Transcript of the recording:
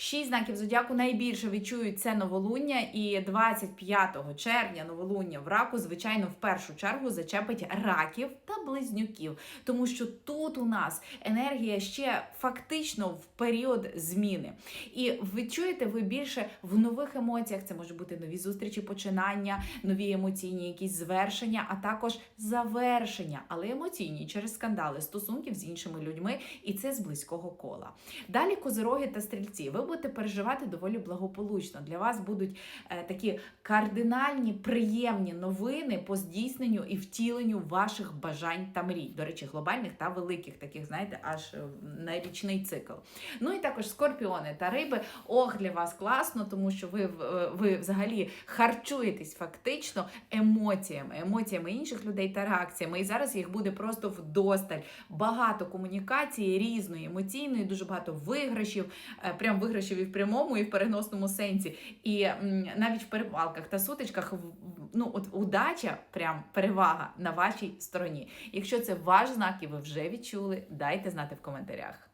Шість знаків зодіаку найбільше відчують це новолуння, і 25 червня новолуння в раку, звичайно, в першу чергу зачепить раків та близнюків, тому що тут у нас енергія ще фактично в період зміни. І відчуєте ви більше в нових емоціях. Це може бути нові зустрічі, починання, нові емоційні якісь звершення, а також завершення, але емоційні через скандали стосунків з іншими людьми, і це з близького кола. Далі козироги та стрільці. Ви будете переживати доволі благополучно. Для вас будуть е, такі кардинальні, приємні новини по здійсненню і втіленню ваших бажань та мрій. До речі, глобальних та великих, таких, знаєте, аж е, на річний цикл. Ну і також скорпіони та риби. Ох, для вас класно, тому що ви, ви взагалі харчуєтесь фактично емоціями, емоціями інших людей та реакціями. І зараз їх буде просто вдосталь. Багато комунікації різної, емоційної, дуже багато виграшів, е, прям виграшів і в прямому, і в переносному сенсі. І навіть в перепалках та сутичках ну, от удача, прям перевага на вашій стороні. Якщо це ваш знак і ви вже відчули, дайте знати в коментарях.